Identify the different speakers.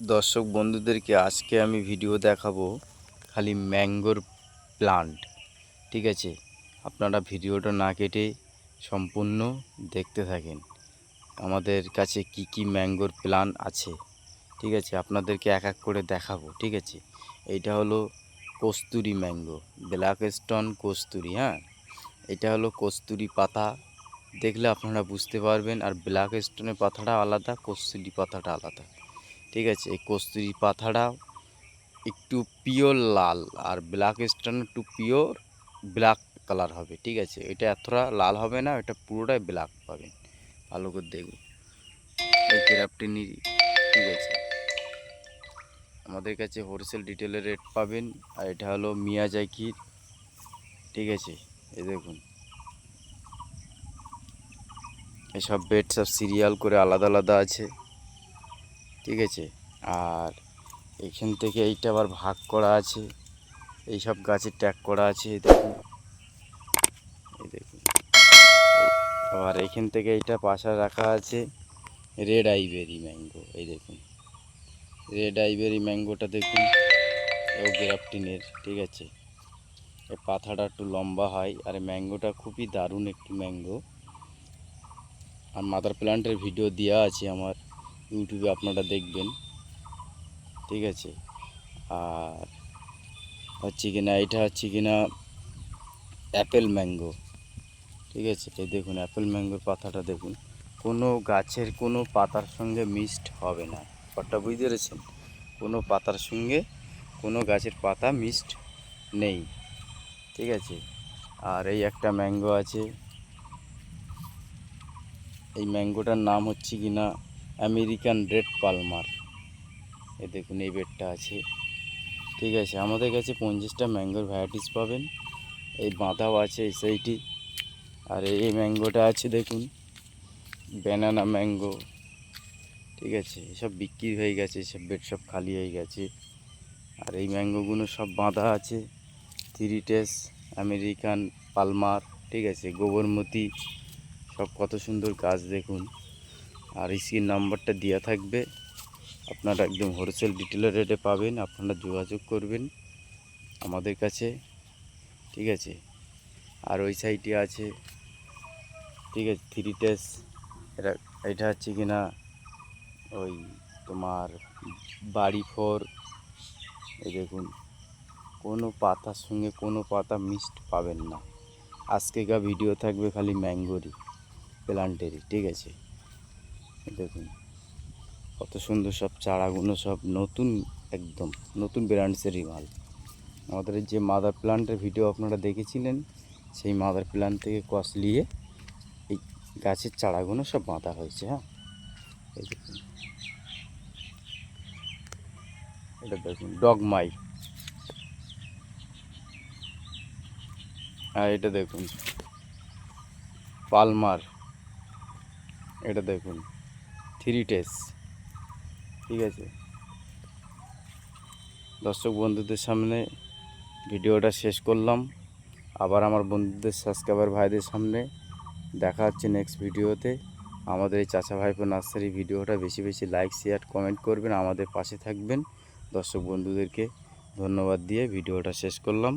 Speaker 1: দর্শক বন্ধুদেরকে আজকে আমি ভিডিও দেখাবো খালি ম্যাঙ্গোর প্লান্ট ঠিক আছে? আপনারা ভিডিওটা না কেটে সম্পূর্ণ দেখতে থাকেন। আমাদের কাছে কি কি ম্যাঙ্গোর প্লান আছে, ঠিক আছে? আপনাদেরকে এক এক করে দেখাবো, ঠিক আছে? এইটা হলো kasuri mango black stone kasuri হ্যাঁ? এটা হলো কস্তুরি পাতা, দেখলে আপনারা বুঝতে পারবেন। আর ব্ল্যাক স্টোনের পাতাটা আলাদা, কস্তুরি পাতাটা আলাদা। ঠিক আছে? এই কস্তুরি পাতাটা একটু পিওর লাল আর ব্ল্যাক স্টোন একটু পিওর ব্ল্যাক কালার হবে, ঠিক আছে? এটা এতটা লাল হবে না, এটা পুরোটাই ব্ল্যাক পাবেন। ভালো করে দেখুন। এই ক্রাফটিনি ঠিক আছে? আমাদের কাছে হোলসেল ডিটেলের রেট পাবেন, আর এটা হলো মিয়াজাকির ঠিক আছে? এই দেখুন। এসব বেড সব সিরিয়াল করে আলাদা আলাদা আছে। ঠিক আছে? আর এখান থেকে এইটা আবার ভাগ করা আছে। এই সব গাছের ট্যাগ করা আছে দেখুন। এই দেখুন। আবার এখান থেকে এইটা পাশা রাখা আছে রেড আইবেরি ম্যাঙ্গো, এই দেখুন। রেড আইবেরি ম্যাঙ্গোটা দেখুন, ও গ্রাফটিনের, ঠিক আছে। এই পাতাটা একটু লম্বা হয়, আর ম্যাঙ্গোটা খুবই দারুণ একটি ম্যাঙ্গো। আর মাদার প্ল্যান্টের ভিডিও দেওয়া আছে আমার। ইউটিউবে আপনারা দেখবেন। ঠিক আছে? আর হচ্ছে কিনা এটা হচ্ছে কিনা অ্যাপেল ম্যাঙ্গো ঠিক আছে? এই দেখুন অ্যাপেল ম্যাঙ্গোর পাতাটা দেখুন। কোনো গাছের কোনো পাতার সঙ্গে মিক্সড হবে না। ব্যাপারটা বুঝতে পেরেছেন? কোনো পাতার সঙ্গে কোনো গাছের পাতা মিক্সড নেই। ঠিক আছে? আর এই একটা ম্যাঙ্গো আছে। এই ম্যাঙ্গোটার নাম হচ্ছে কিনা আমেরিকান রেড পালমার। এ দেখুন, এই বেডটা আছে। ঠিক আছে, আমাদের কাছে পঞ্চাশটা ম্যাঙ্গোর ভ্যারাইটিস পাবেন। এই বাঁধাও আছে এই সাইডে। আর এই ম্যাঙ্গোটা আছে, দেখুন ব্যানানা ম্যাঙ্গো ঠিক আছে এসব বিক্রি হয়ে গেছে, সব বেড সব খালি হয়ে গেছে। আর এই ম্যাঙ্গোগুলো সব বাঁধা আছে। থ্রি টেস আমেরিকান পালমার। ঠিক আছে, গোবরমতি, সব কত সুন্দর গাছ, দেখুন। আর ইসির নাম্বারটা দেওয়া থাকবে। আপনারা একদম হোলসেল ডিটেলের রেটে পাবেন, আপনারা যোগাযোগ করবেন আমাদের কাছে, ঠিক আছে? আর ওই সাইডে আছে, ঠিক আছে থ্রি টেস এটা এটা হচ্ছে কিনা ওই তোমার বাড়ি ফোর এই দেখুন, কোনো পাতার সঙ্গে কোনো পাতা মিক্সড পাবেন না। আজকেকার ভিডিও থাকবে খালি ম্যাঙ্গোরি প্লান্টেরই ঠিক আছে? দেখুন, কত সুন্দর সব চারাগুলো সব নতুন, একদম নতুন ব্র্যান্ডসেরই মাল আমাদের যে মাদার প্লান্টের ভিডিও আপনারা দেখেছিলেন, সেই মাদার প্লান্ট থেকে কস নিয়ে এই গাছের চারাগুলো সব বাঁধা হয়েছে হ্যাঁ? এই দেখুন। এটা দেখুন ডগমাই আর এটা দেখুন পালমার এটা দেখুন। থ্রি টেস ঠিক আছে? দর্শক বন্ধুদের সামনে ভিডিওটা শেষ করলাম। আবার আমার বন্ধুদের সাবস্ক্রাইবার ভাইদের সামনে দেখা হচ্ছে নেক্সট ভিডিওতে। আমাদের এই চাচা ভাইপো নার্সারি ভিডিওটা বেশি বেশি লাইক শেয়ার কমেন্ট করবেন। আমাদের পাশে থাকবেন। দর্শক বন্ধুদেরকে ধন্যবাদ দিয়ে ভিডিওটা শেষ করলাম।